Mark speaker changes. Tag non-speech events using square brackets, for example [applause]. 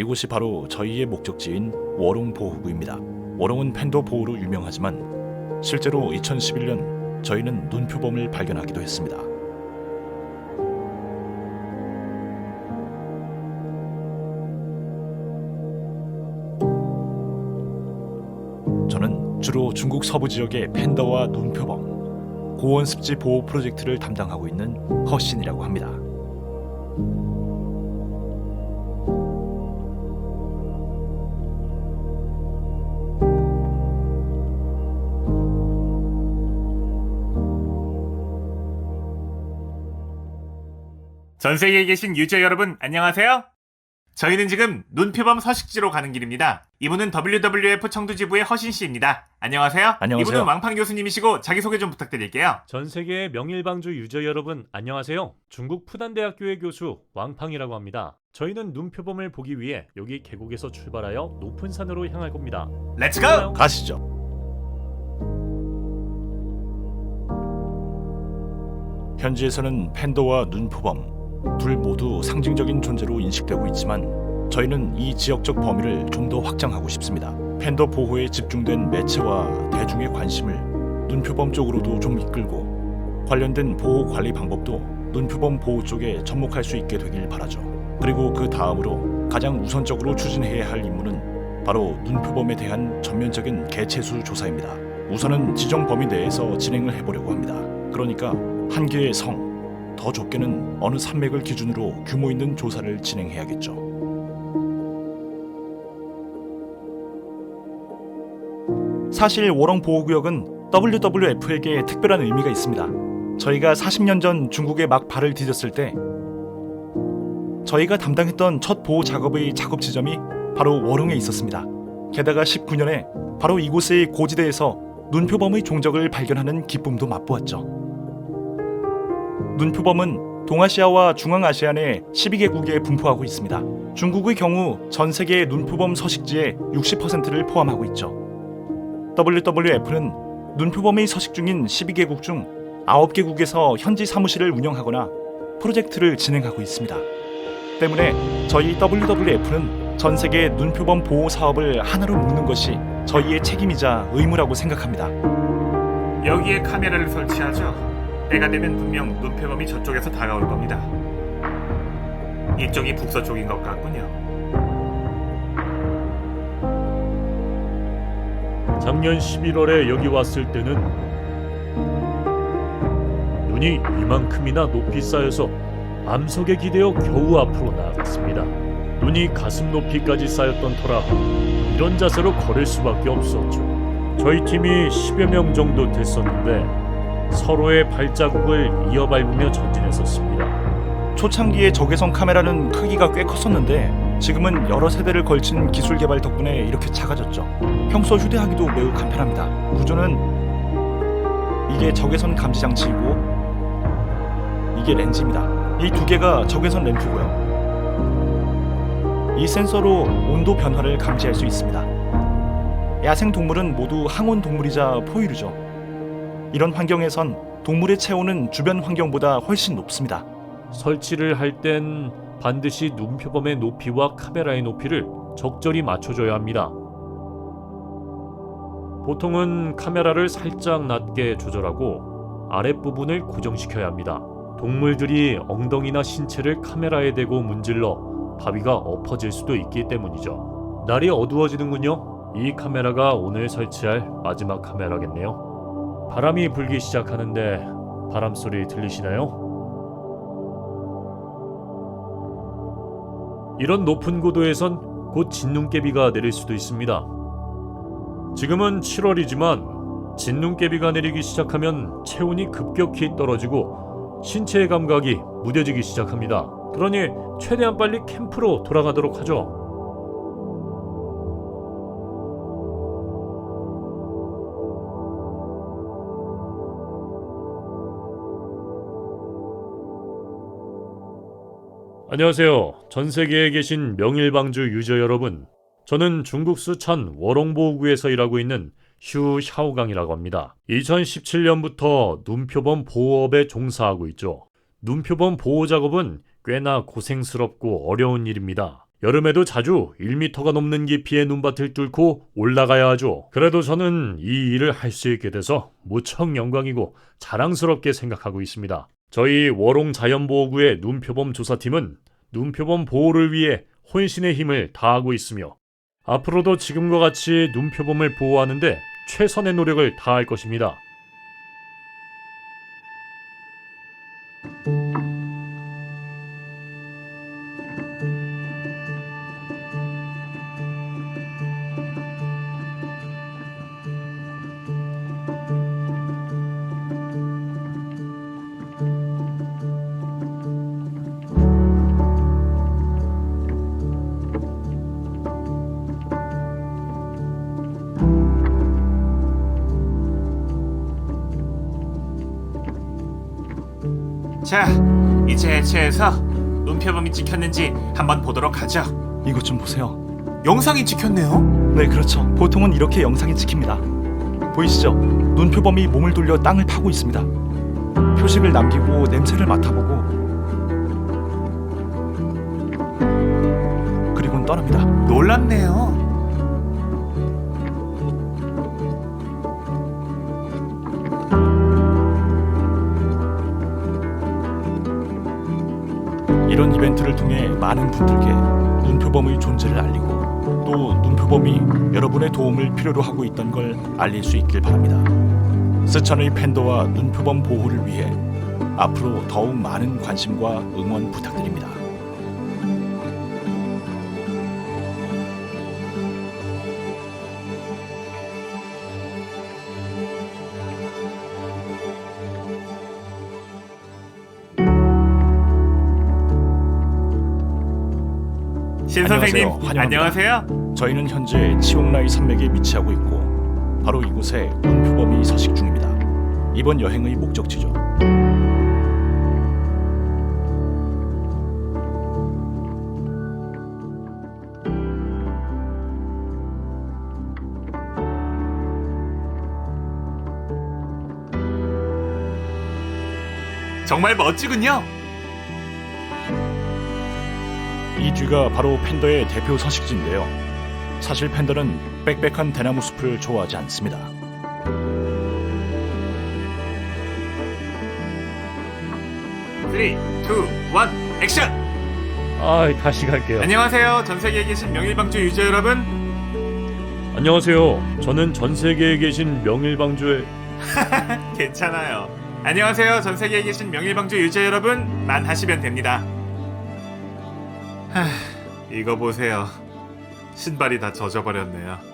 Speaker 1: 이곳이 바로 저희의 목적지인 워롱 보호구입니다. 워롱은 팬더 보호로 유명하지만 실제로 2011년 저희는 눈표범을 발견하기도 했습니다. 저는 주로 중국 서부 지역의 팬더와 눈표범, 고원 습지 보호 프로젝트를 담당하고 있는 허신이라고 합니다.
Speaker 2: 전 세계에 계신 유저 여러분 안녕하세요. 저희는 지금 눈표범 서식지로 가는 길입니다. 이분은 WWF 청두지부의 허신 씨입니다. 안녕하세요.
Speaker 1: 안녕하세요.
Speaker 2: 이분은 왕팡 교수님이시고 자기소개 좀 부탁드릴게요.
Speaker 3: 전 세계의 명일방주 유저 여러분 안녕하세요. 중국 푸단대학교의 교수 왕팡이라고 합니다. 저희는 눈표범을 보기 위해 여기 계곡에서 출발하여 높은 산으로 향할 겁니다.
Speaker 2: 렛츠고!
Speaker 1: 가시죠. 현지에서는 팬더와 눈표범 둘 모두 상징적인 존재로 인식되고 있지만 저희는 이 지역적 범위를 좀 더 확장하고 싶습니다. 팬더 보호에 집중된 매체와 대중의 관심을 눈표범 쪽으로도 좀 이끌고 관련된 보호 관리 방법도 눈표범 보호 쪽에 접목할 수 있게 되길 바라죠. 그리고 그 다음으로 가장 우선적으로 추진해야 할 임무는 바로 눈표범에 대한 전면적인 개체수 조사입니다. 우선은 지정 범위 내에서 진행을 해보려고 합니다. 그러니까 한 개의 성, 더 좁게는 어느 산맥을 기준으로 규모 있는 조사를 진행해야겠죠. 사실 워렁 보호구역은 WWF에게 특별한 의미가 있습니다. 저희가 40년 전 중국에 막 발을 디뎠을 때 저희가 담당했던 첫 보호 작업의 작업 지점이 바로 워릉에 있었습니다. 게다가 19년에 바로 이곳의 고지대에서 눈표범의 종적을 발견하는 기쁨도 맛보았죠. 눈표범은 동아시아와 중앙아시아 내 12개국에 분포하고 있습니다. 중국의 경우 전 세계 눈표범 서식지의 60%를 포함하고 있죠. WWF는 눈표범의 서식 중인 12개국 중 9개국에서 현지 사무실을 운영하거나 프로젝트를 진행하고 있습니다. 때문에 저희 WWF는 전 세계 눈표범 보호 사업을 하나로 묶는 것이 저희의 책임이자 의무라고 생각합니다.
Speaker 2: 여기에 카메라를 설치하죠. 때가 되면 분명 눈표범이 저쪽에서 다가올 겁니다. 이쪽이 북서쪽인 것 같군요.
Speaker 3: 작년 11월에 여기 왔을 때는 눈이 이만큼이나 높이 쌓여서 암석에 기대어 겨우 앞으로 나아갔습니다. 눈이 가슴 높이까지 쌓였던 터라 이런 자세로 걸을 수밖에 없었죠. 저희 팀이 10여 명 정도 됐었는데 서로의 발자국을 이어밟으며 전진했었습니다.
Speaker 1: 초창기의 적외선 카메라는 크기가 꽤 컸었는데 지금은 여러 세대를 걸친 기술 개발 덕분에 이렇게 작아졌죠. 평소 휴대하기도 매우 간편합니다. 구조는 이게 적외선 감지 장치이고 이게 렌즈입니다. 이 두 개가 적외선 램프고요. 이 센서로 온도 변화를 감지할 수 있습니다. 야생 동물은 모두 항온 동물이자 포유류죠. 이런 환경에선 동물의 체온은 주변 환경보다 훨씬 높습니다.
Speaker 3: 설치를 할 땐 반드시 눈표범의 높이와 카메라의 높이를 적절히 맞춰줘야 합니다. 보통은 카메라를 살짝 낮게 조절하고 아랫부분을 고정시켜야 합니다. 동물들이 엉덩이나 신체를 카메라에 대고 문질러 바위가 엎어질 수도 있기 때문이죠. 날이 어두워지는군요. 이 카메라가 오늘 설치할 마지막 카메라겠네요. 바람이 불기 시작하는데 바람 소리 들리시나요? 이런 높은 고도에선 곧 진눈깨비가 내릴 수도 있습니다. 지금은 7월이지만 진눈깨비가 내리기 시작하면 체온이 급격히 떨어지고 신체의 감각이 무뎌지기 시작합니다. 그러니 최대한 빨리 캠프로 돌아가도록 하죠. 안녕하세요. 전 세계에 계신 명일방주 유저 여러분. 저는 중국 수천 워롱보구에서 일하고 있는 휴 샤오강이라고 합니다. 2017년부터 눈표범 보호업에 종사하고 있죠. 눈표범 보호 작업은 꽤나 고생스럽고 어려운 일입니다. 여름에도 자주 1미터가 넘는 깊이의 눈밭을 뚫고 올라가야 하죠. 그래도 저는 이 일을 할 수 있게 돼서 무척 영광이고 자랑스럽게 생각하고 있습니다. 저희 워롱 자연보호구의 눈표범 조사팀은 눈표범 보호를 위해 혼신의 힘을 다하고 있으며 앞으로도 지금과 같이 눈표범을 보호하는데 최선의 노력을 다할 것입니다.
Speaker 2: 자, 이제 해체해서 눈표범이 찍혔는지 한번 보도록 하죠.
Speaker 1: 이것 좀 보세요.
Speaker 2: 영상이 찍혔네요.
Speaker 1: 네, 그렇죠. 보통은 이렇게 영상이 찍힙니다. 보이시죠? 눈표범이 몸을 돌려 땅을 파고 있습니다. 표식을 남기고 냄새를 맡아보고 그리고는 떠납니다.
Speaker 2: 놀랍네요.
Speaker 1: 이벤트를 통해 많은 분들께 눈표범의 존재를 알리고 또 눈표범이 여러분의 도움을 필요로 하고 있던 걸 알릴 수 있길 바랍니다. 스천의 팬더와 눈표범 보호를 위해 앞으로 더욱 많은 관심과 응원 부탁드립니다.
Speaker 2: 신
Speaker 1: 안녕하세요.
Speaker 2: 선생님,
Speaker 1: 환영합니다.
Speaker 2: 안녕하세요.
Speaker 1: 저희는 현재 치옥라이 산맥에 위치하고 있고 바로 이곳에 눈표범이 서식 중입니다. 이번 여행의 목적지죠.
Speaker 2: 정말 멋지군요.
Speaker 1: 이 뒤가 바로 팬더의 대표 서식지인데요. 사실 팬더는 빽빽한 대나무 숲을 좋아하지 않습니다.
Speaker 2: 쓰리, 투, 원, 액션!
Speaker 3: 아, 다시 갈게요.
Speaker 2: 안녕하세요. 전 세계에 계신 명일방주 유저 여러분.
Speaker 3: 안녕하세요. 저는 전 세계에 계신 명일방주의 [laughs]
Speaker 2: 괜찮아요. 안녕하세요. 전 세계에 계신 명일방주 유저 여러분. 만 하시면 됩니다. 하, 이거 보세요. 신발이 다 젖어버렸네요.